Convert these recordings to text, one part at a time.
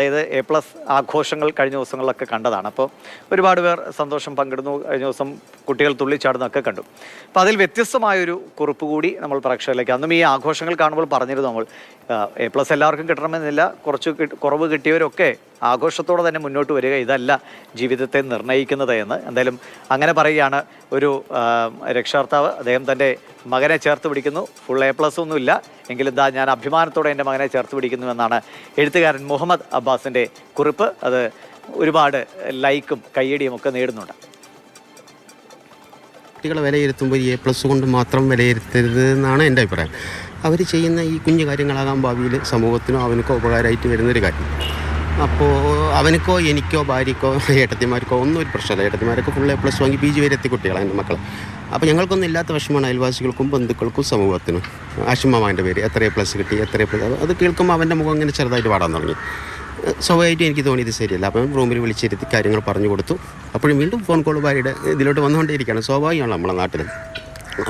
അതായത് A plus ആഘോഷങ്ങൾ കഴിഞ്ഞ ദിവസങ്ങളിലൊക്കെ കണ്ടതാണ്. അപ്പോൾ ഒരുപാട് പേർ സന്തോഷം പങ്കിടുന്നു. കഴിഞ്ഞ ദിവസം കുട്ടികൾ തുള്ളിച്ചാടുന്നൊക്കെ കണ്ടു. അപ്പോൾ അതിൽ വ്യത്യസ്തമായൊരു കുറിപ്പ് കൂടി നമ്മൾ പ്രേക്ഷകരിലേക്ക് അന്നും ഈ ആഘോഷങ്ങൾ കാണുമ്പോൾ പറഞ്ഞിരുന്നു നമ്മൾ എ പ്ലസ് എല്ലാവർക്കും കിട്ടണമെന്നില്ല. കുറച്ച് കുറവ് കിട്ടിയവരൊക്കെ ആഘോഷത്തോടെ തന്നെ മുന്നോട്ട് വരിക. ഇതല്ല ജീവിതത്തെ നിർണയിക്കുന്നത് എന്ന്. എന്തായാലും അങ്ങനെ പറയുകയാണ് ഒരു രക്ഷാർത്താവ് അദ്ദേഹം തന്റെ മകനെ ചേർത്ത് പിടിക്കുന്നു. ഫുൾ എ പ്ലസ് ഒന്നുമില്ല. എങ്കിലും ഇതാ ഞാൻ അഭിമാനത്തോടെ എന്റെ മകനെ ചേർത്ത് പിടിക്കുന്നു എന്നാണ് എഴുത്തുകാരൻ മുഹമ്മദ് അബ്ബാസിന്റെ കുറിപ്പ്. അത് ഒരുപാട് ലൈക്കും കയ്യടിയും ഒക്കെ നേടുന്നുണ്ട്. കുട്ടികളെ വിലയിരുത്തുമ്പോൾ എ പ്ലസ് കൊണ്ട് മാത്രം വിലയിരുത്തരുത് എന്നാണ് എന്റെ അഭിപ്രായം. അവർ ചെയ്യുന്ന ഈ കുഞ്ഞു കാര്യങ്ങളാകാൻ ഭാവിയിൽ സമൂഹത്തിനോ അവനക്കോ ഉപകാരമായിട്ട് വരുന്നൊരു കാര്യം. അപ്പോൾ അവനക്കോ എനിക്കോ ഭാര്യക്കോ ഏട്ടത്തിമാർക്കോ ഒന്നും ഒരു പ്രശ്നമില്ല. ഏട്ടത്തിമാരൊക്കെ ഫുൾ എ പ്ലസ് വാങ്ങി പി ജി വരെ എത്തി കുട്ടികളാണ് എന്റെ മക്കൾ അപ്പോൾ ഞങ്ങൾക്കൊന്നും ഇല്ലാത്ത വിഷമമാണ് അയൽവാസികൾക്കും ബന്ധുക്കൾക്കും സമൂഹത്തിനും. ആഷിമാമാന്റെ പേര് എത്ര എ പ്ലസ് കിട്ടി എത്ര എ പ്ലസ് അത് കേൾക്കുമ്പോൾ അവന്റെ മുഖം ഇങ്ങനെ ചെറുതായിട്ട് പാടാൻ തുടങ്ങി. സ്വാഭാവികമായിട്ടും എനിക്ക് തോന്നി ഇത് ശരിയല്ല. അപ്പം റൂമിൽ വിളിച്ചിരുത്തി കാര്യങ്ങൾ പറഞ്ഞു കൊടുത്തു. അപ്പോഴും വീണ്ടും ഫോൺ കോൾ ഭാര്യയുടെ ഇതിലോട്ട് വന്നുകൊണ്ടേയിരിക്കുകയാണ്. സ്വാഭാവികമാണ് നമ്മളെ നാട്ടിൽ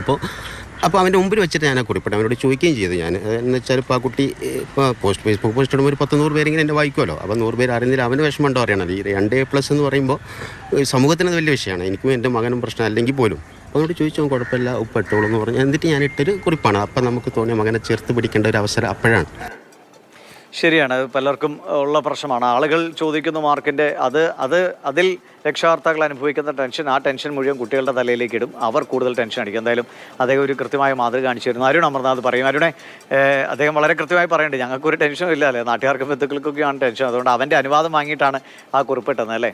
അപ്പോൾ അപ്പോൾ അവന്റെ മുമ്പിൽ വെച്ചിട്ട് ഞാൻ കുറിപ്പിട്ട് അവനോട് ചോദിക്കുകയും ചെയ്തു ഞാൻ. എന്ന് വെച്ചാൽ ഇപ്പോൾ ആ കുട്ടി ഇപ്പോൾ പോസ്റ്റ് ഫേസ്ബുക്ക് പോസ്റ്റ് ഇടുമ്പോൾ ഒരു പത്ത് നൂറ് പേരെങ്കിലും എന്നെ വായിക്കുമല്ലോ. അപ്പോൾ നൂറ് പേര് അറിയുന്നില്ല അവന് വിഷമം ഉണ്ടോ അറിയണത് ഈ രണ്ട് എ പ്ലസ് എന്ന് പറയുമ്പോൾ സമൂഹത്തിന് വലിയ വിഷയമാണ്. എനിക്കും എന്റെ മകനും പ്രശ്നം അല്ലെങ്കിൽ പോലും. അപ്പോൾ അവനോട് ചോദിച്ചോ കുഴപ്പമില്ല. ഉപ്പ് ഇട്ടോളൂ എന്ന് പറഞ്ഞു. എന്നിട്ട് ഞാൻ ഇട്ടൊരു കുറിപ്പാണ്. അപ്പം നമുക്ക് തോന്നിയ മകനെ ചേർത്ത് പിടിക്കേണ്ട ഒരു അവസരം അപ്പോഴാണ്. ശരിയാണ്. പലർക്കും ഉള്ള പ്രശ്നമാണ്. ആളുകൾ ചോദിക്കുന്ന മാർക്കിന്റെ അത് അത് അതിൽ രക്ഷാകർത്താക്കൾ അനുഭവിക്കുന്ന ടെൻഷൻ ആ ടെൻഷൻ മുഴുവൻ കുട്ടികളുടെ തലയിലേക്ക് ഇടും. അവർ കൂടുതൽ ടെൻഷൻ അടിക്കും. എന്തായാലും അദ്ദേഹം ഒരു കൃത്യമായ മാതൃക കാണിച്ചു തരുന്നു. അരുൺ അമർനാഥ് പറയും. അരുണെ അദ്ദേഹം വളരെ കൃത്യമായി പറയേണ്ടത് ഞങ്ങൾക്കൊരു ടെൻഷനും ഇല്ല അല്ലേ? നാട്ടുകാർക്കും ബന്ധുക്കൾക്കൊക്കെയാണ് ടെൻഷൻ. അതുകൊണ്ട് അവന്റെ അനുവാദം വാങ്ങിയിട്ടാണ് ആ കുറിപ്പിട്ടത് അല്ലേ?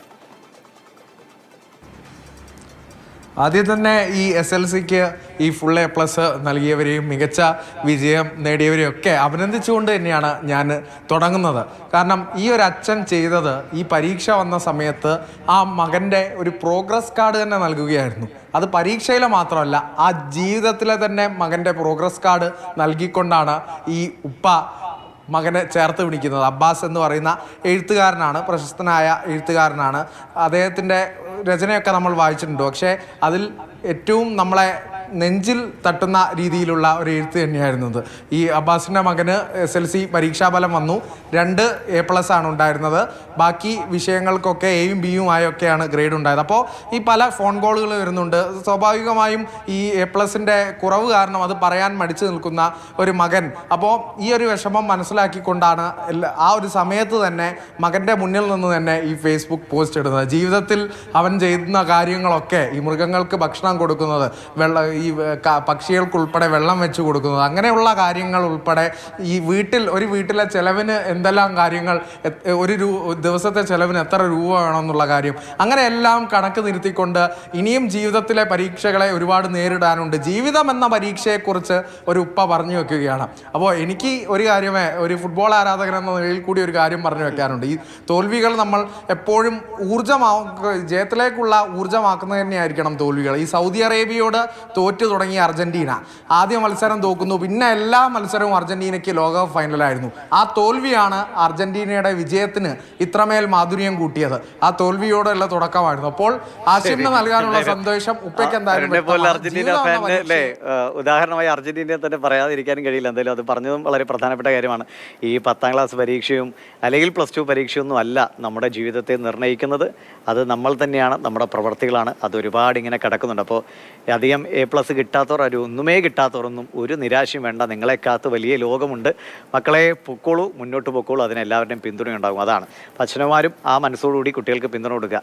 ആദ്യം തന്നെ ഈ എസ് എൽ സിക്ക് ഈ ഫുൾ എ പ്ലസ് നൽകിയവരെയും മികച്ച വിജയം നേടിയവരെയും ഒക്കെ അഭിനന്ദിച്ചുകൊണ്ട് തന്നെയാണ് ഞാൻ തുടങ്ങുന്നത്. കാരണം ഈ ഒരു അച്ഛൻ ചെയ്തത് ഈ പരീക്ഷ വന്ന സമയത്ത് ആ മകന്റെ ഒരു പ്രോഗ്രസ് കാർഡ് തന്നെ നൽകുകയായിരുന്നു. അത് പരീക്ഷയിലെ മാത്രമല്ല ആ ജീവിതത്തിലെ തന്നെ മകന്റെ പ്രോഗ്രസ് കാർഡ് നൽകിക്കൊണ്ടാണ് ഈ ഉപ്പ മകനെ ചേർത്ത് പിടിക്കുന്നത്. അബ്ബാസ് എന്ന് പറയുന്ന എഴുത്തുകാരനാണ് പ്രശസ്തനായ എഴുത്തുകാരനാണ്. അദ്ദേഹത്തിന്റെ രചനയൊക്കെ നമ്മൾ വായിച്ചിട്ടുണ്ട്. പക്ഷേ അതിൽ ഏറ്റവും നമ്മളെ നെഞ്ചിൽ തട്ടുന്ന രീതിയിലുള്ള ഒരു എഴുത്ത് തന്നെയായിരുന്നു അത്. ഈ അബ്ബാസിന്റെ മകന് എസ് എൽ സി പരീക്ഷാഫലം വന്നു. രണ്ട് എ പ്ലസ് ആണ് ഉണ്ടായിരുന്നത്. ബാക്കി വിഷയങ്ങൾക്കൊക്കെ എയും ബിയും ആയൊക്കെയാണ് ഗ്രേഡ് ഉണ്ടായത്. അപ്പോൾ ഈ പല ഫോൺ കോളുകൾ വരുന്നുണ്ട്. സ്വാഭാവികമായും ഈ എ പ്ലസിന്റെ കുറവ് കാരണം അത് പറയാൻ മടിച്ചു നിൽക്കുന്ന ഒരു മകൻ. അപ്പോൾ ഈ ഒരു വിഷമം മനസ്സിലാക്കിക്കൊണ്ടാണ് ആ ഒരു സമയത്ത് തന്നെ മകന്റെ മുന്നിൽ നിന്ന് തന്നെ ഈ ഫേസ്ബുക്ക് പോസ്റ്റ് ഇടുന്നത്. ജീവിതത്തിൽ അവൻ ചെയ്യുന്ന കാര്യങ്ങളൊക്കെ ഈ മൃഗങ്ങൾക്ക് ഭക്ഷണം കൊടുക്കുന്നത് വെള്ള ഈ പക്ഷികൾക്കുൾപ്പെടെ വെള്ളം വെച്ച് കൊടുക്കുന്നത്. അങ്ങനെയുള്ള കാര്യങ്ങൾ ഉൾപ്പെടെ ഈ വീട്ടിൽ ഒരു വീട്ടിലെ ചിലവിന് എന്തെല്ലാം കാര്യങ്ങൾ ഒരു രൂ ദിവസത്തെ ചിലവിന് എത്ര രൂപ വേണമെന്നുള്ള കാര്യം. അങ്ങനെ എല്ലാം കണക്ക് നിർത്തിക്കൊണ്ട് ഇനിയും ജീവിതത്തിലെ പരീക്ഷകളെ ഒരുപാട് നേരിടാനുണ്ട്. ജീവിതം എന്ന പരീക്ഷയെക്കുറിച്ച് ഒരു ഉപ്പ പറഞ്ഞു വെക്കുകയാണ്. അപ്പോൾ എനിക്ക് ഒരു കാര്യമേ ഒരു ഫുട്ബോൾ ആരാധകൻ എന്ന നിലയിൽ കൂടി ഒരു കാര്യം പറഞ്ഞു വെക്കാറുണ്ട് ഈ തോൽവികൾ നമ്മൾ എപ്പോഴും ഊർജമാ ജയത്തിലേക്കുള്ള ഊർജമാക്കുന്നത് തന്നെയായിരിക്കണം തോൽവികൾ. ഈ സൗദി അറേബ്യയോട് തോറ്റു തുടങ്ങിയ അർജന്റീന. ആദ്യ മത്സരം തോക്കുന്നു. പിന്നെ എല്ലാ മത്സരവും അർജന്റീനയ്ക്ക് ലോകകപ്പ് ഫൈനലായിരുന്നു ആ തോൽവിയാണ് അർജന്റീനയുടെ വിജയത്തിന് ഇത്രമേൽ മാധുര്യം കൂട്ടിയത്. ആ തോൽവിയോടുള്ള തുടക്കമായിരുന്നു. അപ്പോൾ ആശിമിന് നൽകാനുള്ള സന്തോഷം ഉപ്പയ്ക്ക് എന്തായാലും ഉദാഹരണമായി അർജന്റീനയെ തന്നെ പറയാതിരിക്കാനും കഴിയില്ല. എന്തായാലും അത് പറഞ്ഞതും വളരെ പ്രധാനപ്പെട്ട കാര്യമാണ്. ഈ പത്താം ക്ലാസ് പരീക്ഷയും അല്ലെങ്കിൽ പ്ലസ് ടു പരീക്ഷയൊന്നും അല്ല നമ്മുടെ ജീവിതത്തെ നിർണയിക്കുന്നത് അത് നമ്മൾ തന്നെയാണ് നമ്മുടെ പ്രവർത്തികളാണ്. അത് ഒരുപാട് ഇങ്ങനെ കിടക്കുന്നുണ്ട്. അപ്പോൾ അധികം എ പ്ലസ് കിട്ടാത്തവർ ഒരു ഒന്നുമേ കിട്ടാത്തവരൊന്നും ഒരു നിരാശയും വേണ്ട. നിങ്ങളെ കാത്ത് വലിയ ലോകമുണ്ട്. മക്കളെ പൊക്കോളൂ മുന്നോട്ട് പൊക്കോളൂ അതിന് എല്ലാവരുടെയും പിന്തുണയുണ്ടാകും. അതാണ്. അച്ഛനമാരും ആ മനസ്സോടുകൂടി കുട്ടികൾക്ക് പിന്തുണ കൊടുക്കുക.